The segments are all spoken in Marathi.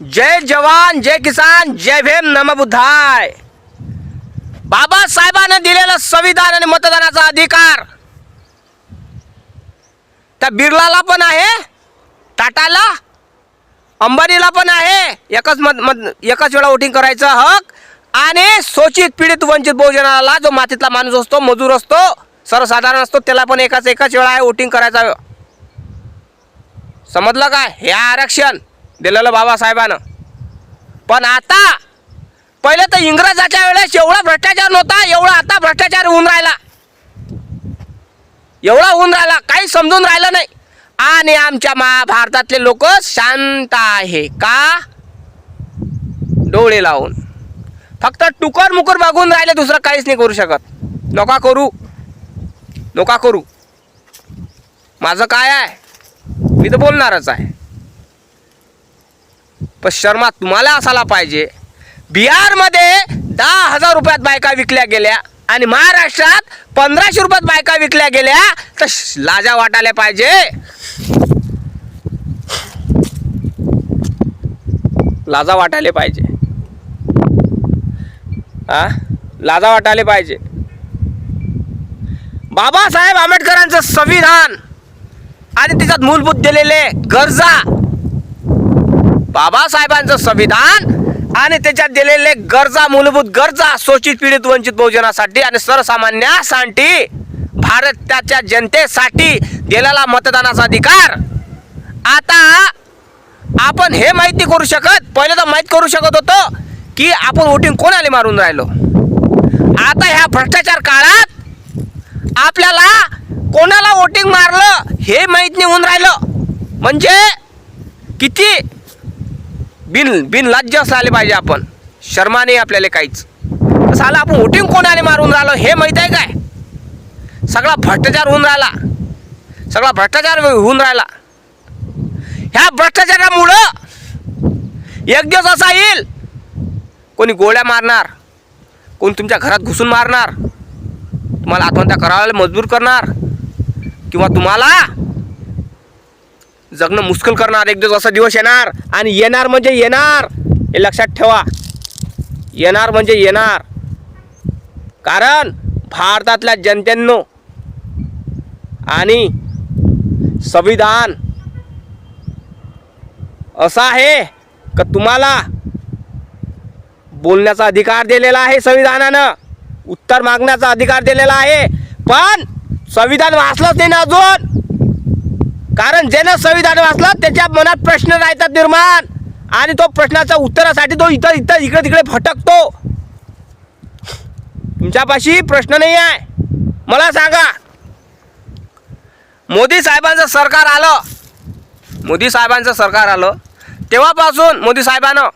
जय जवान जय किसान जय भीम नम बुद्धाय. बाबासाहेबांना दिलेलं संविधान आणि मतदानाचा अधिकार. त्या बिर्लाला पण आहे टाटाला अंबानीला पण आहे. एकच मत मत एकच वेळा वोटिंग करायचं हक. आणि शोषित पीडित वंचित बहुजनाला जो मातीतला माणूस असतो मजूर असतो सर्वसाधारण असतो त्याला पण एकाच एकाच वेळा आहे वोटिंग करायचा. समजलं काय? हे आरक्षण. दिलेलं बाबासाहेबानं. पण आता पहिले तर इंग्रजाच्या वेळेस एवढा भ्रष्टाचार नव्हता एवढा आता भ्रष्टाचार होऊन राहिला. एवढा होऊन राहिला काही समजून राहिलं नाही. आणि आमच्या महाभारतातले लोक शांत आहे का? डोळे लावून. फक्त टुकर मुकर बघून राहिले दुसरं काहीच नाही करू शकत. नका करू. नका करू. माझं काय आहे? मी तर बोलणारच आहे. पण शर्मा तुम्हाला असायला पाहिजे. बिहारमध्ये दहा हजार रुपयात बायका विकल्या गेल्या आणि महाराष्ट्रात पंधराशे रुपयात बायका विकल्या गेल्या तर लाजा वाटायला पाहिजे. लाजा वाटायला पाहिजे. हा लाजा वाटायला पाहिजे. बाबासाहेब आंबेडकरांचं संविधान आणि त्याच्यात मूलभूत दिलेले गरजा बाबासाहेबांचं संविधान आणि त्याच्यात दिलेले गरजा मूलभूत गरजा शोषित पीडित वंचित बहुजनासाठी आणि सर्वसामान्यासाठी भारताच्या जनतेसाठी दिलेला मतदानाचा अधिकार. आता आपण हे माहिती करू शकत पहिले तर माहीत करू शकत होतो की आपण वोटिंग कोणाला मारून राहिलो? आता ह्या भ्रष्टाचार काळात आपल्याला कोणाला वोटिंग मारलं हे माहीत नाही होऊन राहिलं. म्हणजे किती बिन बिन लज्ज असायला पाहिजे आपण. शर्मा नाही आपल्याला काहीच. साला आपण वोटिंग कोणाने मारून राहिलो हे माहीत आहे काय? सगळा भ्रष्टाचार होऊन राहिला. सगळा भ्रष्टाचार होऊन राहिला. ह्या भ्रष्टाचारामुळं एक दिवस असा येईल कोणी गोळ्या मारणार कोणी तुमच्या घरात घुसून मारणार तुम्हाला आत्महत्या करायला मजबूर करणार किंवा तुम्हाला जगणं मुश्किल करणार एक दिवस असा दिवस येणार आणि येणार म्हणजे येणार. हे लक्षात ठेवा. येणार म्हणजे येणार. कारण भारतातल्या जनतेनं आणि संविधान असं आहे का तुम्हाला बोलण्याचा अधिकार दिलेला आहे संविधानानं? उत्तर मागण्याचा अधिकार दिलेला आहे. पण संविधान वाचलंच नाही ना अजून. कारण ज्यानं संविधान वाचलं त्याच्या मनात प्रश्न राहतात निर्माण. आणि तो प्रश्नाच्या उत्तरासाठी तो इथं इथं इकडे तिकडे भटकतो. तुमच्यापाशी प्रश्न नाही आहे. मला सांगा. मोदी साहेबांचं सरकार आलं. मोदी साहेबांचं सरकार आलं. तेव्हापासून मोदी साहेबानं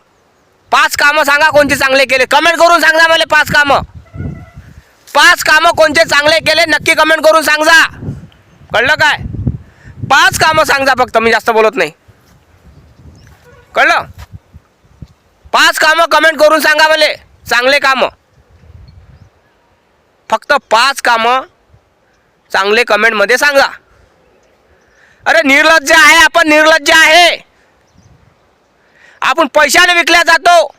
पाच कामं सांगा कोणते चांगले केले. कमेंट करून सांगा मला पाच कामं. पाच कामं कोणते चांगले केले नक्की कमेंट करून सांगा. कळलं काय? पाच कामं सांगा फक्त मी जास्त बोलत नाही. कळलं? पाच कामं कमेंट करून सांगा मला. चांगले कामं. फक्त पाच कामं चांगले कमेंटमध्ये सांगा. अरे निर्लज्ज आहे आपण निर्लज्ज आहे. आपण पैशाने विकल्या जातो.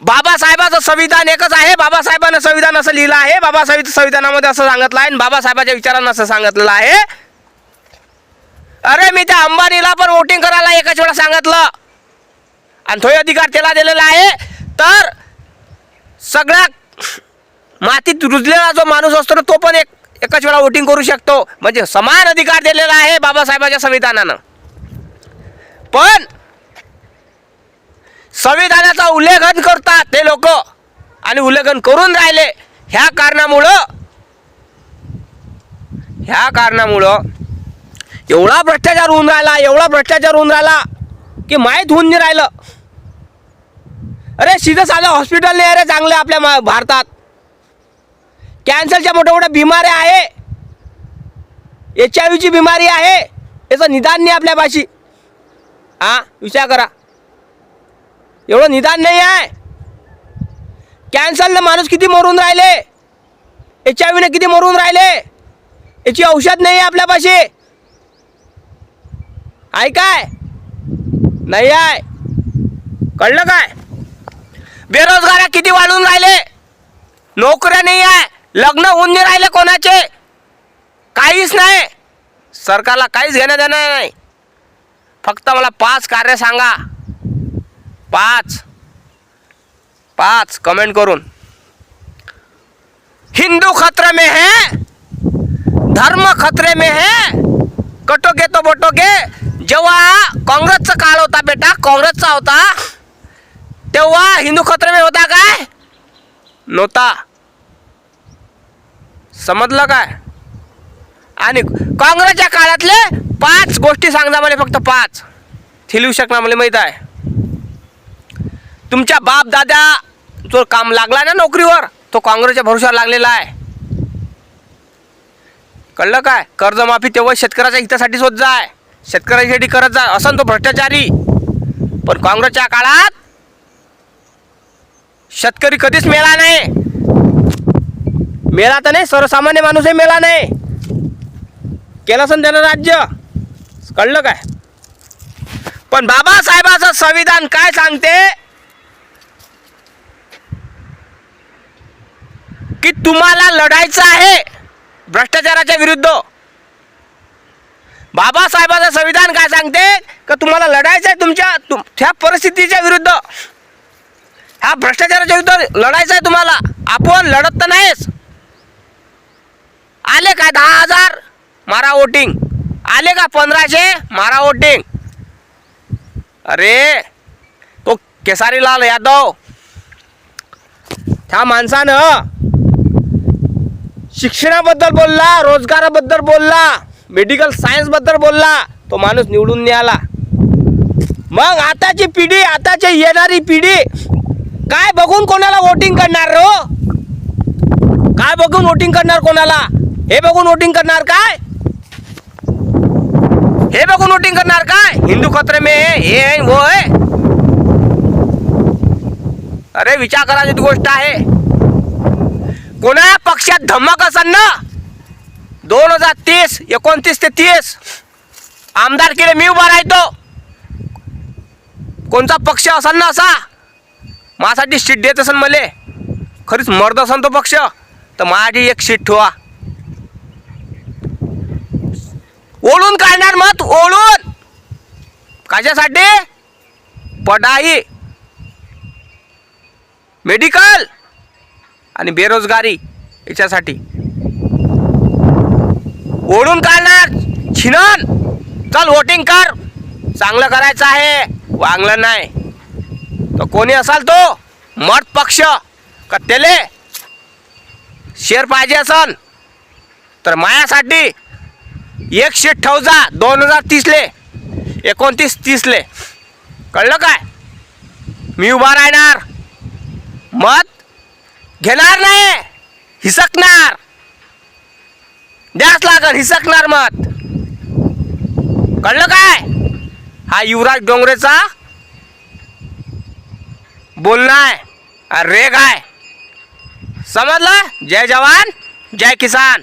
बाबासाहेबाचं संविधान एकच आहे. बाबासाहेबांनं संविधान असं लिहिलं आहे. बाबासाहेब संविधानामध्ये असं सांगितलं आहे आणि बाबासाहेबाच्या विचारांना असं सांगितलेलं आहे. अरे मी त्या अंबानीला पण वोटिंग करायला एकाच वेळा सांगितलं. आणि तो अधिकार त्याला दिलेला आहे. तर सगळ्या मातीत रुजलेला जो माणूस असतो ना तो पण एक एकाच वेळा वोटिंग करू शकतो. म्हणजे समान अधिकार दिलेला आहे बाबासाहेबांच्या संविधानानं. पण संविधानाचा उल्लेखन करतात ते लोक आणि उल्लेखन करून राहिले. ह्या कारणामुळं ह्या कारणामुळं एवढा भ्रष्टाचार होऊन राहिला एवढा भ्रष्टाचार होऊन राहिला की माहीत होऊन नाही राहिलं. अरे सीधं साधं हॉस्पिटल नाही अरे चांगलं आपल्या मा- भारतात. कॅन्सरच्या मोठ्या मोठ्या बिमाऱ्या आहे. एच आय व्हीची बिमारी आहे. याचं निदान नाही आपल्या पाशी. हां विचार करा. एवढं निदान नाही आहे. कॅन्सरनं माणूस किती मरून राहिले? एच आय व्हीने किती मरून राहिले? याची औषध नाही आहे आपल्यापाशी आहे काय? नाही आहे. कळलं काय? बेरोजगाऱ्या किती वाढून राहिले? नोकऱ्या नाही आहे. लग्न होऊन नाही राहिले कोणाचे? काहीच नाही. सरकारला काहीच घेणं देणं नाही. फक्त मला पाच कार्य सांगा. पाच. पाच. कमेंट करून. हिंदू खतरे में है धर्म खतरे में है कटोगे तो बटोगे जेव्हा काँग्रेसचा काळ होता बेटा काँग्रेसचा होता तेव्हा हिंदू खतरे होता काय? नव्हता. समजलं काय? आणि काँग्रेसच्या काळातले पाच गोष्टी सांगता मला फक्त पाच. थिलू शकणार मला माहीत आहे. तुमच्या बाप दादा जो काम लागला ना नोकरीवर तो काँग्रेसच्या भरोशावर लागलेला आहे. कळलं काय? कर्जमाफी तेव्हा शेतकऱ्याच्या हितासाठीच होत जाय. शेतकऱ्यांसाठी करत जा असन तो भ्रष्टाचारी. पण काँग्रेसच्या काळात शेतकरी कधीच मेला नाही. मेला तर नाही सर्वसामान्य माणूसही मेला नाही. केलं असन त्यानं राज्य. कळलं काय? पण बाबासाहेबाचं संविधान काय सांगते? की तुम्हाला लढायचं आहे भ्रष्टाचाराच्या विरुद्ध. बाबासाहेबाचं संविधान काय सांगते? का तुम्हाला लढायचं आहे तुमच्या तुम ह्या परिस्थितीच्या विरुद्ध. ह्या भ्रष्टाचाराच्या विरुद्ध लढायचं आहे तुम्हाला. आपण लढत तर नाहीच. आले काय दहा हजार? मारा वोटिंग. आले का पंधराशे? मारा वोटिंग. अरे तो केसारीलाल यादव. त्या माणसानं शिक्षणाबद्दल बोलला रोजगाराबद्दल बोलला. मेडिकल सायन्सबद्दल बोलला तो माणूस निवडून नाही आला मग आताची पिढी आताची येणारी पिढी काय बघून कोणाला वोटिंग करणार रो? काय बघून वोटिंग करणार कोणाला? हे बघून वोटिंग करणार काय? हे बघून वोटिंग करणार काय? हिंदू खतरे मे हे आहे, वो आहे अरे विचार करायची गोष्ट आहे. कोणा पक्षात धमक असेल ना? दोन हजार तीस एकोणतीस ते तीस. आमदार केले मी उभा राहतो. कोणता पक्ष असाल ना असा? माझ्यासाठी सीट देत असेल मले. खरीच मर्द असेल तो पक्ष. तर माझी एक सीट ठेवा. ओढून काढणार मत ओढून कशासाठी? पढाई. मेडिकल. आणि बेरोजगारी. याच्यासाठी. ओढून काढणार. छिनन चल वोटिंग कर. चांगलं करायचं आहे. वांगलं नाही. तर कोणी असाल तो? मत पक्ष. का त्याले शेअर पाहिजे असल तर मायासाठी एक शीट दोन हजार तीसले एकोणतीस तीसले. कळलं काय? मी उभा राहणार. मत घेणार नाही. हिसकणार. द्यास लागल हिसकणार मत. कळलं काय? हा युवराज डोंगरेचा बोलणं आहे रेग आहे. समजलं? जय जवान जय किसान.